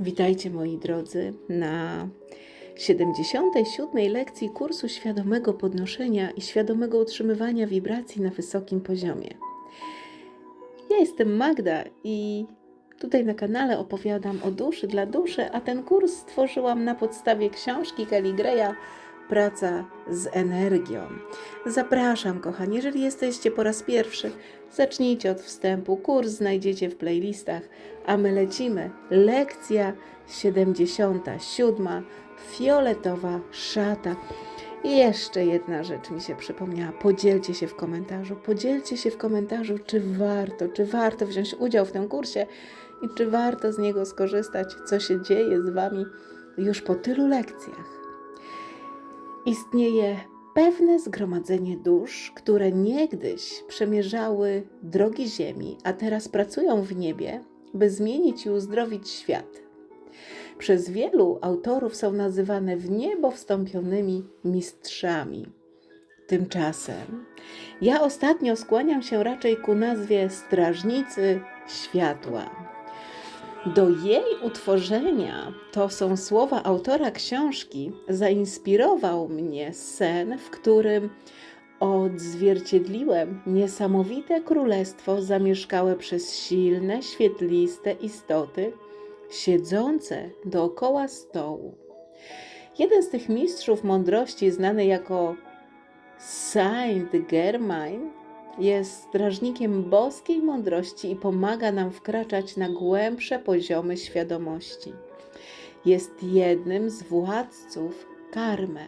Witajcie moi drodzy na 77. lekcji kursu świadomego podnoszenia i świadomego utrzymywania wibracji na wysokim poziomie. Ja jestem Magda i tutaj na kanale opowiadam o duszy dla duszy, a ten kurs stworzyłam na podstawie książki Kelly Praca z energią. Zapraszam, kochani, jeżeli jesteście po raz pierwszy, zacznijcie od wstępu. Kurs znajdziecie w playlistach, a my lecimy. Lekcja 77. Fioletowa szata. I jeszcze jedna rzecz mi się przypomniała. Podzielcie się w komentarzu. Podzielcie się w komentarzu, czy warto, czy warto wziąć udział w tym kursie i czy warto z niego skorzystać, co się dzieje z Wami już po tylu lekcjach. Istnieje pewne zgromadzenie dusz, które niegdyś przemierzały drogi Ziemi, a teraz pracują w niebie, by zmienić i uzdrowić świat. Przez wielu autorów są nazywane w niebo wstąpionymi mistrzami. Tymczasem ja ostatnio skłaniam się raczej ku nazwie Strażnicy Światła. Do jej utworzenia, to są słowa autora książki, zainspirował mnie sen, w którym odzwierciedliłem niesamowite królestwo zamieszkałe przez silne, świetliste istoty siedzące dookoła stołu. Jeden z tych mistrzów mądrości, znany jako Saint Germain, jest strażnikiem boskiej mądrości i pomaga nam wkraczać na głębsze poziomy świadomości. Jest jednym z władców karmy,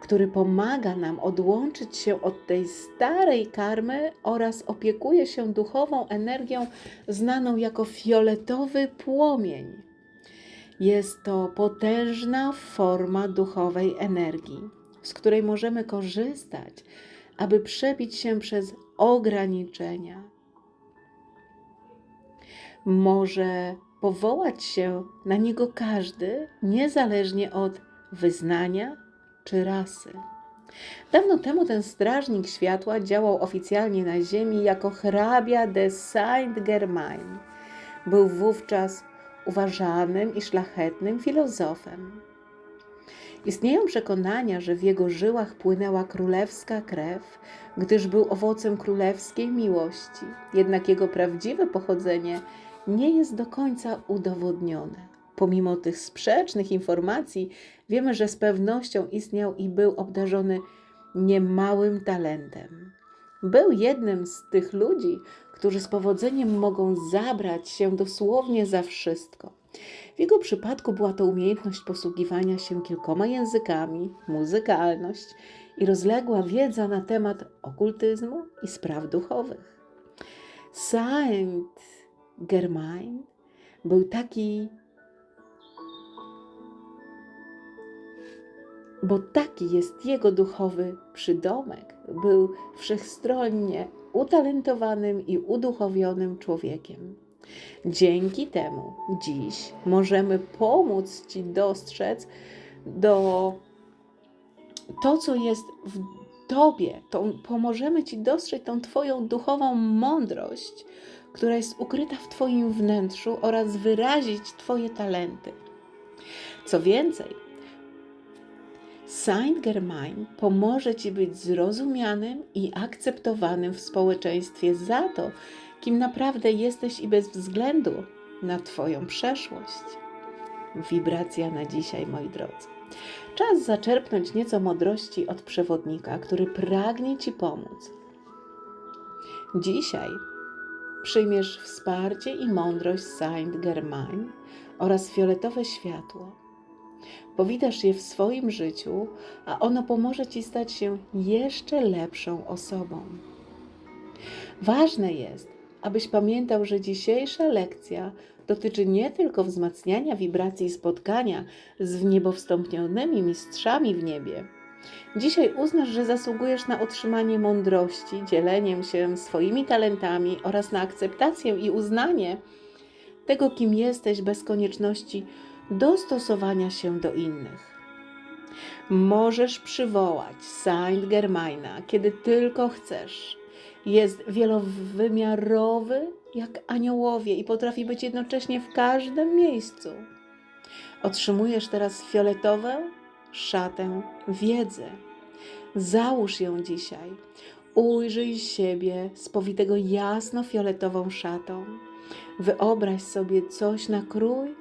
który pomaga nam odłączyć się od tej starej karmy oraz opiekuje się duchową energią znaną jako fioletowy płomień. Jest to potężna forma duchowej energii, z której możemy korzystać aby przebić się przez ograniczenia. Może powołać się na niego każdy, niezależnie od wyznania czy rasy. Dawno temu ten strażnik światła działał oficjalnie na ziemi jako hrabia de Saint-Germain. Był wówczas uważanym i szlachetnym filozofem. Istnieją przekonania, że w jego żyłach płynęła królewska krew, gdyż był owocem królewskiej miłości. Jednak jego prawdziwe pochodzenie nie jest do końca udowodnione. Pomimo tych sprzecznych informacji, wiemy, że z pewnością istniał i był obdarzony niemałym talentem. Był jednym z tych ludzi, którzy z powodzeniem mogą zabrać się dosłownie za wszystko. W jego przypadku była to umiejętność posługiwania się kilkoma językami, muzykalność i rozległa wiedza na temat okultyzmu i spraw duchowych. Saint Germain był taki, bo taki jest jego duchowy przydomek. Był wszechstronnie utalentowanym i uduchowionym człowiekiem. Dzięki temu dziś możemy pomóc Ci dostrzec do to, co jest w Tobie. To pomożemy Ci dostrzec tą Twoją duchową mądrość, która jest ukryta w Twoim wnętrzu oraz wyrazić Twoje talenty. Co więcej, Saint Germain pomoże Ci być zrozumianym i akceptowanym w społeczeństwie za to, kim naprawdę jesteś i bez względu na Twoją przeszłość. Wibracja na dzisiaj, moi drodzy. Czas zaczerpnąć nieco mądrości od przewodnika, który pragnie Ci pomóc. Dzisiaj przyjmiesz wsparcie i mądrość Saint Germain oraz fioletowe światło. Powitasz je w swoim życiu, a ono pomoże Ci stać się jeszcze lepszą osobą. Ważne jest, abyś pamiętał, że dzisiejsza lekcja dotyczy nie tylko wzmacniania wibracji spotkania z wniebowstąpionymi mistrzami w niebie. Dzisiaj uznasz, że zasługujesz na otrzymanie mądrości, dzieleniem się swoimi talentami oraz na akceptację i uznanie tego, kim jesteś, bez konieczności dostosowania się do innych. Możesz przywołać Saint Germaina, kiedy tylko chcesz Jest wielowymiarowy jak aniołowie i potrafi być jednocześnie w każdym miejscu. Otrzymujesz teraz fioletową szatę wiedzy. Załóż ją dzisiaj. Ujrzyj siebie spowitego jasno-fioletową szatą. Wyobraź sobie coś na krój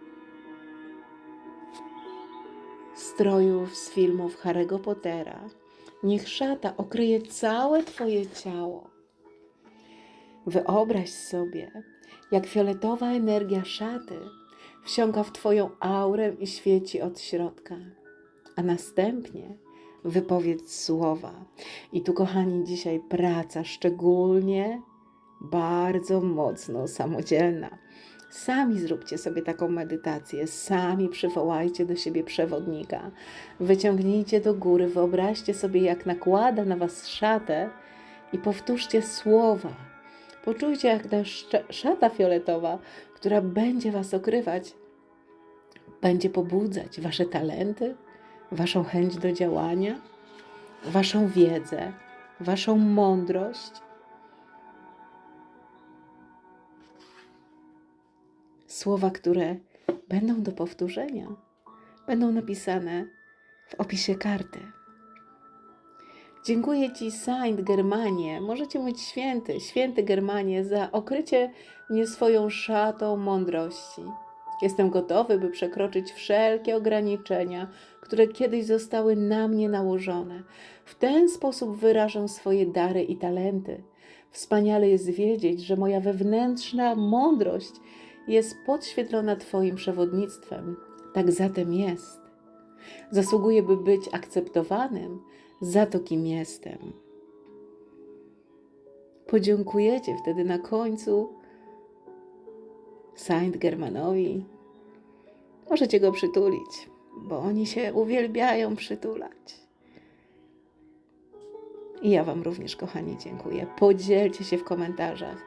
strojów z filmów Harry'ego Pottera. Niech szata okryje całe Twoje ciało. Wyobraź sobie, jak fioletowa energia szaty wsiąka w Twoją aurę i świeci od środka. A następnie wypowiedz słowa. I tu, kochani, dzisiaj praca szczególnie bardzo mocno samodzielna. Sami zróbcie sobie taką medytację, sami przywołajcie do siebie przewodnika. Wyciągnijcie do góry, wyobraźcie sobie, jak nakłada na Was szatę i powtórzcie słowa. Poczujcie, jak ta szata fioletowa, która będzie Was okrywać, będzie pobudzać Wasze talenty, Waszą chęć do działania, Waszą wiedzę, Waszą mądrość. Słowa, które będą do powtórzenia, będą napisane w opisie karty. Dziękuję Ci, Saint Germanie. Możecie mówić święty, święty Germanie, za okrycie mnie swoją szatą mądrości. Jestem gotowy, by przekroczyć wszelkie ograniczenia, które kiedyś zostały na mnie nałożone. W ten sposób wyrażę swoje dary i talenty. Wspaniale jest wiedzieć, że moja wewnętrzna mądrość jest podświetlona Twoim przewodnictwem. Tak zatem jest. Zasługuję, by być akceptowanym za to, kim jestem. Podziękujecie wtedy na końcu Saint Germanowi. Możecie go przytulić, bo oni się uwielbiają przytulać. I ja Wam również, kochani, dziękuję. Podzielcie się w komentarzach,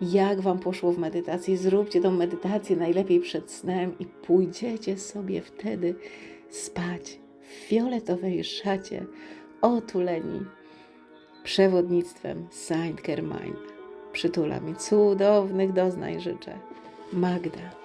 jak Wam poszło w medytacji. Zróbcie tą medytację najlepiej przed snem i pójdziecie sobie wtedy spać w fioletowej szacie, otuleni przewodnictwem Saint Germain. Przytula mi cudownych doznań życzę. Magda.